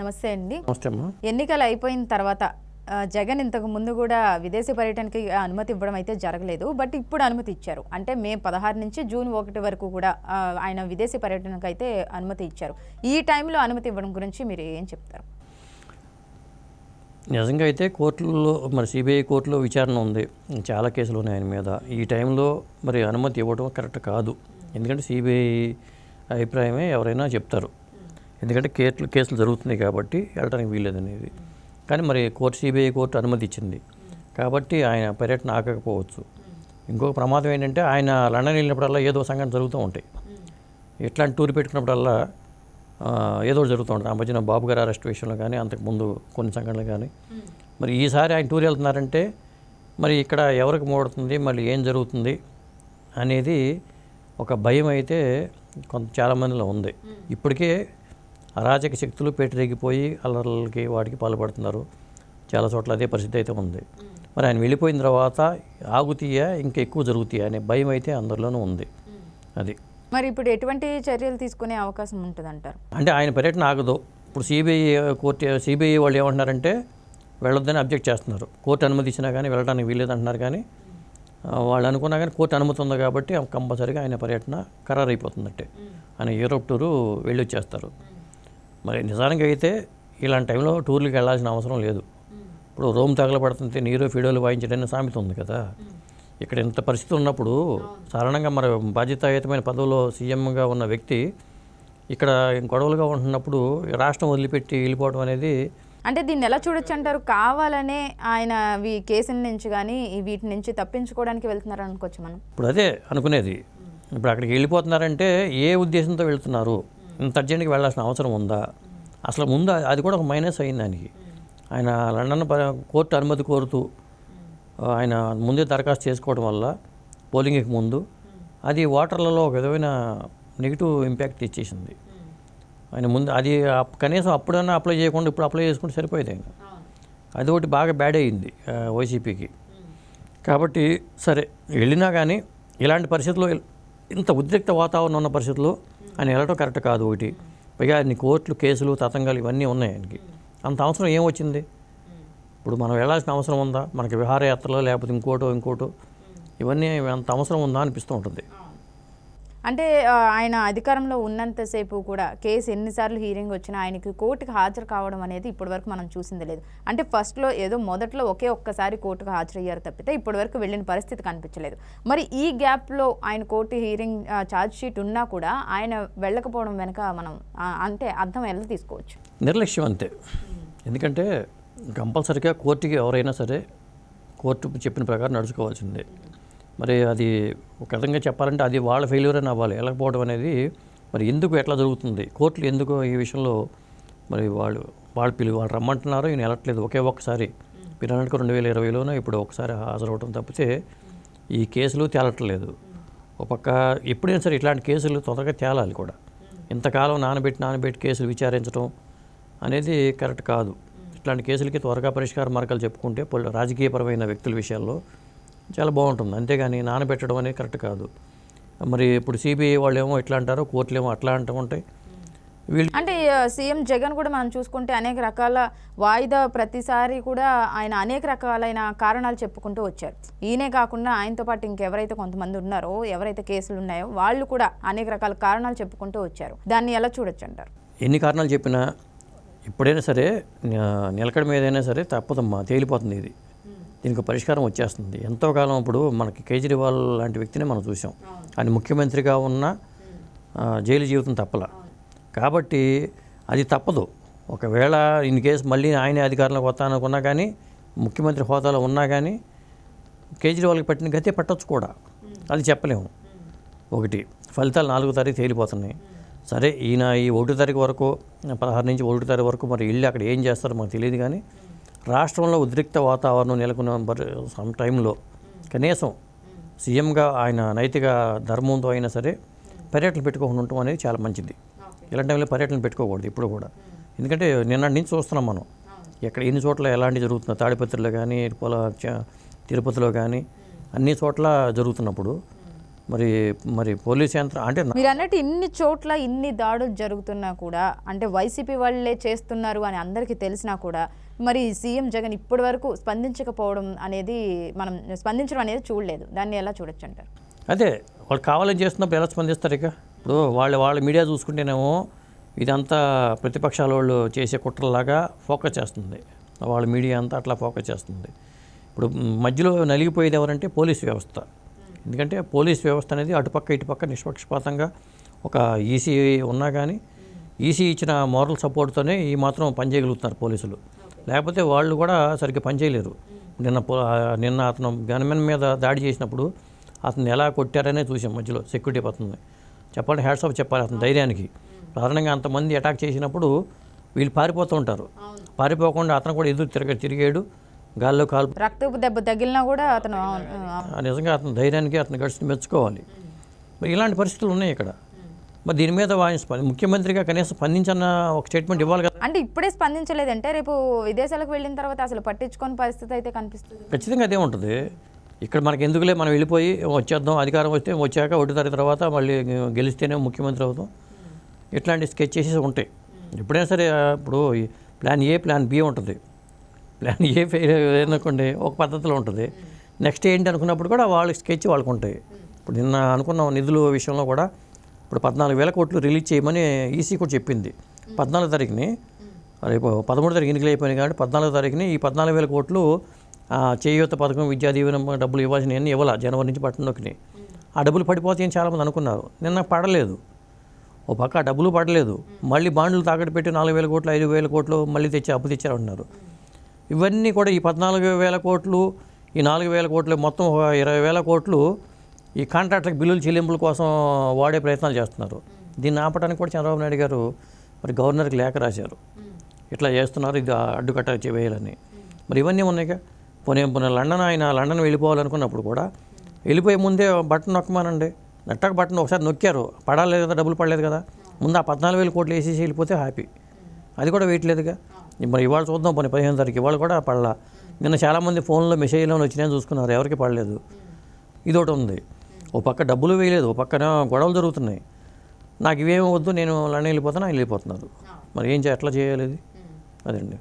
నమస్తే అండి. ఎన్నికలు అయిపోయిన తర్వాత జగన్ ఇంతకు ముందు కూడా విదేశీ పర్యటనకి అనుమతి ఇవ్వడం అయితే జరగలేదు. బట్ ఇప్పుడు అనుమతి ఇచ్చారు. అంటే మే పదహారు నుంచి జూన్ ఒకటి వరకు కూడా ఆయన విదేశీ పర్యటనకు అయితే అనుమతి ఇచ్చారు. ఈ టైంలో అనుమతి ఇవ్వడం గురించి మీరు ఏం చెప్తారు? నిజంగా అయితే కోర్టుల్లో మరి సిబిఐ కోర్టులో విచారణ ఉంది. చాలా కేసులు ఉన్నాయి ఆయన మీద. ఈ టైంలో మరి అనుమతి ఇవ్వడం కరెక్ట్ కాదు. ఎందుకంటే సిబిఐ అభిప్రాయమే ఎవరైనా చెప్తారు. ఎందుకంటే కేసులు కేసులు జరుగుతున్నాయి కాబట్టి వెళ్ళడానికి వీల్లేదనేది. కానీ మరి కోర్టు సిబిఐ కోర్టు అనుమతి ఇచ్చింది కాబట్టి ఆయన పర్యటన ఆగకపోవచ్చు. ఇంకొక ప్రమాదం ఏంటంటే ఆయన లండన్ వెళ్ళినప్పుడల్లా ఏదో సంఘటన జరుగుతూ ఉంటాయి. ఇట్లాంటి టూర్ పెట్టుకున్నప్పుడల్లా ఏదో ఒకటి జరుగుతూ ఉంటుంది ఆ మధ్యన బాబు గారు అరెస్ట్ విషయంలో కానీ అంతకుముందు కొన్ని సంఘటనలు కానీ. మరి ఈసారి ఆయన టూర్ వెళ్తున్నారంటే మరి ఇక్కడ ఎవరికి మూడుతుంది మళ్ళీ ఏం జరుగుతుంది అనేది ఒక భయం అయితే కొంత చాలామందిలో ఉంది. ఇప్పటికే అరాచక శక్తులు పెట్టిరెగిపోయి అల్లర్లకి వాటికి పాల్పడుతున్నారు. చాలా చోట్ల అదే పరిస్థితి అయితే ఉంది. మరి ఆయన వెళ్ళిపోయిన తర్వాత ఆగుతీయా ఇంకా ఎక్కువ జరుగుతాయా అనే భయం అయితే అందరిలోనూ ఉంది. అది. మరి ఇప్పుడు ఎటువంటి చర్యలు తీసుకునే అవకాశం ఉంటుంది అంటారు అంటే ఆయన పర్యటన ఆగదు. ఇప్పుడు సిబిఐ కోర్టు సిబిఐ వాళ్ళు ఏమంటున్నారంటే వెళ్ళొద్దని అబ్జెక్ట్ చేస్తున్నారు. కోర్టు అనుమతి ఇచ్చినా కానీ వెళ్ళడానికి వీల్లేదు అంటున్నారు కానీ వాళ్ళు అనుకున్నా కానీ కోర్టు అనుమతి ఉంది కాబట్టి కంపల్సరీగా ఆయన పర్యటన ఖరారు అయిపోతుందంటే ఆయన యూరోప్ టూరు వెళ్ళి వచ్చేస్తారు మరి నిజానికి అయితే ఇలాంటి టైంలో టూర్లకు వెళ్ళాల్సిన అవసరం లేదు. ఇప్పుడు రోమ్ తగలబడుతుంటే నీరు ఫిడోలు వాయించడానికి సామెత ఉంది కదా. ఇక్కడ ఇంత పరిస్థితి ఉన్నప్పుడు సాధారణంగా మరి బాధ్యతాయుతమైన పదవిలో సీఎంగా ఉన్న వ్యక్తి ఇక్కడ గొడవలుగా ఉంటున్నప్పుడు రాష్ట్రం వదిలిపెట్టి వెళ్ళిపోవడం అనేది అంటే దీన్ని ఎలా చూడొచ్చు అంటారు? కావాలనే ఆయన ఈ కేసుల నుంచి కానీ వీటి నుంచి తప్పించుకోవడానికి వెళ్తున్నారు అనుకోవచ్చు మనం. ఇప్పుడు అదే అనుకునేది. ఇప్పుడు అక్కడికి వెళ్ళిపోతున్నారంటే ఏ ఉద్దేశంతో వెళ్తున్నారు? ఇంత అర్జెంట్గా వెళ్ళాల్సిన అవసరం ఉందా? అసలు ముందు అది కూడా ఒక మైనస్ అయింది దానికి. ఆయన లండన్ కోర్టు అనుమతి కోరుతూ ఆయన ముందే దరఖాస్తు చేసుకోవడం వల్ల పోలింగ్కి ముందు అది ఓటర్లలో ఒక విధమైన నెగిటివ్ ఇంపాక్ట్ ఇచ్చేసింది. ఆయన ముందు అది కనీసం అప్పుడైనా అప్లై చేయకుండా ఇప్పుడు అప్లై చేసుకుంటే సరిపోయేది ఆయన. అది ఒకటి బాగా బ్యాడ్ అయ్యింది వైసీపీకి కాబట్టి సరే వెళ్ళినా కానీ ఇలాంటి పరిస్థితుల్లో ఇంత ఉద్రిక్త వాతావరణం ఉన్న పరిస్థితుల్లో ఆయన వెళ్ళటం కరెక్ట్ కాదు ఒకటి. పైగా అన్ని కోర్టులు కేసులు తతంగాలు ఇవన్నీ ఉన్నాయి ఆయనకి. అంత అవసరం ఏం వచ్చింది? ఇప్పుడు మనం వెళ్ళాల్సిన అవసరం ఉందా? మనకి విహారయాత్రలో లేకపోతే ఇంకోటో ఇంకోటో. ఇవన్నీ అంత అవసరం ఉందా అనిపిస్తూ ఉంటుంది. అంటే ఆయన అధికారంలో ఉన్నంతసేపు కూడా కేసు ఎన్నిసార్లు హీరింగ్ వచ్చినా ఆయనకి కోర్టుకు హాజరు కావడం అనేది ఇప్పటివరకు మనం చూసింది లేదు. అంటే ఫస్ట్లో ఏదో మొదట్లో ఒకే ఒక్కసారి కోర్టుకు హాజరయ్యారు తప్పితే ఇప్పటివరకు వెళ్ళిన పరిస్థితి కనిపించలేదు. మరి ఈ గ్యాప్లో ఆయన కోర్టు హీరింగ్ ఛార్జ్ షీట్ ఉన్నా కూడా ఆయన వెళ్ళకపోవడం వెనుక మనం అంటే అర్థం ఎలా తీసుకోవచ్చు? నిర్లక్ష్యం అంతే. ఎందుకంటే కంపల్సరిగా కోర్టుకి ఎవరైనా సరే కోర్టు చెప్పిన ప్రకారం నడుచుకోవాల్సిందే. మరి అది ఒక విధంగా చెప్పాలంటే అది వాళ్ళ ఫెయిల్యూర్ అని అవ్వాలి. వెళ్ళకపోవడం అనేది మరి ఎందుకు ఎట్లా జరుగుతుంది? కోర్టులు ఎందుకు ఈ విషయంలో మరి వాళ్ళు వాళ్ళు పిలు వాళ్ళు రమ్మంటున్నారు ఈయన వెళ్ళట్లేదు. ఒకే ఒక్కసారి. మీరు అన్నట్టు రెండు వేల ఇరవైలోనే ఇప్పుడు ఒకసారి హాజరవడం తప్పితే ఈ కేసులు తేలట్లేదు. ఒక పక్క ఎప్పుడైనా సరే ఇట్లాంటి కేసులు తొందరగా తేలాలి కూడా. ఇంతకాలం నానబెట్టి నానబెట్టి కేసులు విచారించడం అనేది కరెక్ట్ కాదు. ఇట్లాంటి కేసులకి త్వరగా పరిష్కార మార్గాలు చెప్పుకుంటే రాజకీయపరమైన వ్యక్తుల విషయాల్లో చాలా బాగుంటుంది. అంతేగాని నానబెట్టడం అనేది కరెక్ట్ కాదు. మరి ఇప్పుడు సిబిఐ వాళ్ళు ఏమో ఇట్లా అంటారు కోర్టులు ఏమో అట్లా అంటూ ఉంటాయి. వీళ్ళు అంటే సీఎం జగన్ కూడా మనం చూసుకుంటే అనేక రకాల వాయిదా ప్రతిసారి కూడా ఆయన అనేక రకాలైన కారణాలు చెప్పుకుంటూ వచ్చారు. ఈయనే కాకుండా ఆయనతో పాటు ఇంకెవరైతే కొంతమంది ఉన్నారో ఎవరైతే కేసులు ఉన్నాయో వాళ్ళు కూడా అనేక రకాల కారణాలు చెప్పుకుంటూ వచ్చారు. దాన్ని ఎలా చూడొచ్చు అంటారు? ఎన్ని కారణాలు చెప్పినా ఎప్పుడైనా సరే నిలకడ మీదైనా సరే తప్పదమ్మా తేలిపోతుంది ఇది. దీనికి పరిష్కారం వచ్చేస్తుంది. ఎంతో కాలం ఇప్పుడు మనకి కేజ్రీవాల్ లాంటి వ్యక్తిని మనం చూసాం ఆయన ముఖ్యమంత్రిగా ఉన్న జైలు జీవితం తప్పల. కాబట్టి అది తప్పదు. ఒకవేళ ఇన్ కేసు మళ్ళీ ఆయనే అధికారంలోకి వస్తాననుకున్నా కానీ ముఖ్యమంత్రి హోదాలో ఉన్నా కానీ కేజ్రీవాల్కి పట్టిన గతే పట్టొచ్చు కూడా. అది చెప్పలేము. ఒకటి ఫలితాలు నాలుగో తారీఖు తేలిపోతున్నాయి. సరే ఈయన ఈ ఒకటో తారీఖు వరకు పదహారు నుంచి ఒకటో తారీఖు వరకు మరి వెళ్ళి అక్కడ ఏం చేస్తారో మాకు తెలియదు కానీ రాష్ట్రంలో ఉద్రిక్త వాతావరణం నెలకొన్న టైంలో కనీసం సీఎంగా ఆయన నైతిక ధర్మంతో అయినా సరే పర్యటనలు పెట్టుకోకుండా ఉండటం అనేది చాలా మంచిది. ఇలాంటి టైంలో పర్యటనలు పెట్టుకోకూడదు ఇప్పుడు కూడా. ఎందుకంటే నిన్నటి నుంచి చూస్తున్నాం మనం. ఎక్కడ ఎన్ని చోట్ల ఎలాంటి జరుగుతుందో తాడిపత్రిలో కానీ పొల తిరుపతిలో కానీ అన్ని చోట్ల జరుగుతున్నప్పుడు మరి మరి పోలీస్ యంత్రం అంటే మీరు అన్నట్టు ఇన్ని చోట్ల ఇన్ని దాడులు జరుగుతున్నా కూడా అంటే వైసీపీ వాళ్ళే చేస్తున్నారు అని అందరికీ తెలిసినా కూడా మరి సీఎం జగన్ ఇప్పటి వరకు స్పందించకపోవడం అనేది మనం స్పందించడం అనేది చూడలేదు. దాన్ని ఎలా చూడొచ్చు అంటారు? అదే వాళ్ళు కావాలని చేస్తున్నప్పుడు ఎలా స్పందిస్తారు ఇక? ఇప్పుడు వాళ్ళు వాళ్ళ మీడియా చూసుకుంటేనేమో ఇదంతా ప్రతిపక్షాల వాళ్ళు చేసే కుట్రలాగా ఫోకస్ చేస్తుంది. వాళ్ళ మీడియా అంతా అట్లా ఫోకస్ చేస్తుంది. ఇప్పుడు మధ్యలో నలిగిపోయేది ఎవరంటే పోలీస్ వ్యవస్థ. ఎందుకంటే పోలీస్ వ్యవస్థ అనేది అటుపక్క ఇటుపక్క నిష్పక్షపాతంగా ఒక ఈసీ ఉన్నా కానీ ఈసీ ఇచ్చిన మోరల్ సపోర్ట్తోనే ఈ మాత్రం పనిచేయగలుగుతున్నారు పోలీసులు. లేకపోతే వాళ్ళు కూడా సరిగ్గా పనిచేయలేరు నిన్న నిన్న అతను గన్మెన్ మీద దాడి చేసినప్పుడు అతను ఎలా కొట్టారనే చూసాం మధ్యలో సెక్యూరిటీ పడుతుంది చెప్పాలి హ్యాట్స్ ఆఫ్ చెప్పాలి అతని ధైర్యానికి. సాధారణంగా అంతమంది అటాక్ చేసినప్పుడు వీళ్ళు పారిపోతూ ఉంటారు. పారిపోకుండా అతను కూడా ఎదురు తిరగ తిరిగాడు. గాల్లో కాలు రక్తపు దెబ్బ తగిలినా కూడా అతను నిజంగా అతని ధైర్యానికి అతని గడిచి మెచ్చుకోవాలి. మరి ఇలాంటి పరిస్థితులు ఉన్నాయి ఇక్కడ. మరి దీని మీద స్ప- ముఖ్యమంత్రిగా కనీసం స్పందించన్న ఒక స్టేట్మెంట్ ఇవ్వాలి కదా. అంటే ఇప్పుడే స్పందించలేదంటే రేపు విదేశాలకు వెళ్ళిన తర్వాత అసలు పట్టించుకోని పరిస్థితి అయితే కనిపిస్తుంది. ఖచ్చితంగా అదే ఉంటుంది. ఇక్కడ మనకి ఎందుకులే మనం వెళ్ళిపోయి వచ్చేద్దాం అధికారం వస్తే వచ్చాక ఒకటి తారీఖు తర్వాత మళ్ళీ గెలిస్తేనే ముఖ్యమంత్రి అవుతాం. ఇట్లాంటి స్కెచ్ చేసేసి ఉంటాయి. ఎప్పుడైనా సరే ఇప్పుడు ప్లాన్ ఏ ప్లాన్ బి ఉంటుంది. ప్లాన్ ఏ ఫెయిల్ అనుకోండి ఒక పద్ధతిలో ఉంటుంది. నెక్స్ట్ ఏంటి అనుకున్నప్పుడు కూడా వాళ్ళ స్కెచ్ వాళ్ళకు ఉంటాయి ఇప్పుడు నిన్న అనుకున్న నిధుల విషయంలో కూడా ఇప్పుడు పద్నాలుగు వేల కోట్లు రిలీజ్ చేయమని ఈసీ కూడా చెప్పింది. పద్నాలుగు తారీఖుని రేపు పదమూడు తారీఖు ఎన్నికలు అయిపోయినాయి కాబట్టి పద్నాలుగు తారీఖుని ఈ పద్నాలుగు వేల కోట్లు చేయూత పథకం విద్యా దీవెన డబ్బులు ఇవ్వాల్సిన అన్నీ ఇవ్వాల జనవరి నుంచి పట్టణంలోకి. ఆ డబ్బులు పడిపోతాయని చాలామంది అనుకున్నారు. నిన్న పడలేదు. ఓ పక్క ఆ డబ్బులు పడలేదు. మళ్ళీ బాండ్లు తాకట్టు పెట్టి నాలుగు వేల కోట్లు ఐదు వేల కోట్లు మళ్ళీ తెచ్చి అప్పు తెచ్చారంటున్నారు. ఇవన్నీ కూడా ఈ పద్నాలుగు వేల కోట్లు ఈ నాలుగు వేల కోట్లు మొత్తం ఇరవై వేల కోట్లు ఈ కాంట్రాక్టులకు బిల్లుల చెల్లింపుల కోసం వాడే ప్రయత్నాలు చేస్తున్నారు. దీన్ని ఆపడానికి కూడా చంద్రబాబు నాయుడు గారు మరి గవర్నర్కి లేఖ రాశారు. ఇట్లా చేస్తున్నారు ఇది అడ్డుకట్ట వేయాలని మరి ఇవన్నీ ఉన్నాయిగా. పోనీ పోనీ లండన్ ఆయన లండన్ వెళ్ళిపోవాలనుకున్నప్పుడు కూడా వెళ్ళిపోయే ముందే బటన్ నొక్కమానండి. నెట్టక బటన్ ఒకసారి నొక్కారు. పడాలేదు కదా డబ్బులు పడలేదు కదా. ముందు ఆ పద్నాలుగు వేల కోట్లు వేసేసి వెళ్ళిపోతే హ్యాపీ. అది కూడా వేయట్లేదుగా. మరి ఇవాళ చూద్దాం పోనీ పదిహేను తారీఖు ఇవాళ కూడా పడలా. నిన్న చాలామంది ఫోన్లో మెసేజ్లో వచ్చినాయని చూసుకున్నారు. ఎవరికి పడలేదు. ఇది ఒకటి ఉంది. ఓ పక్క డబ్బులు వేయలేదు ఓ పక్కన గొడవలు జరుగుతున్నాయి. నాకు ఇవేమి వద్దు నేను లండన్ వెళ్ళిపోతాను ఆయన వెళ్ళిపోతున్నారు. మరి ఏం ఎట్లా చేయాలి ఇది? అదండి.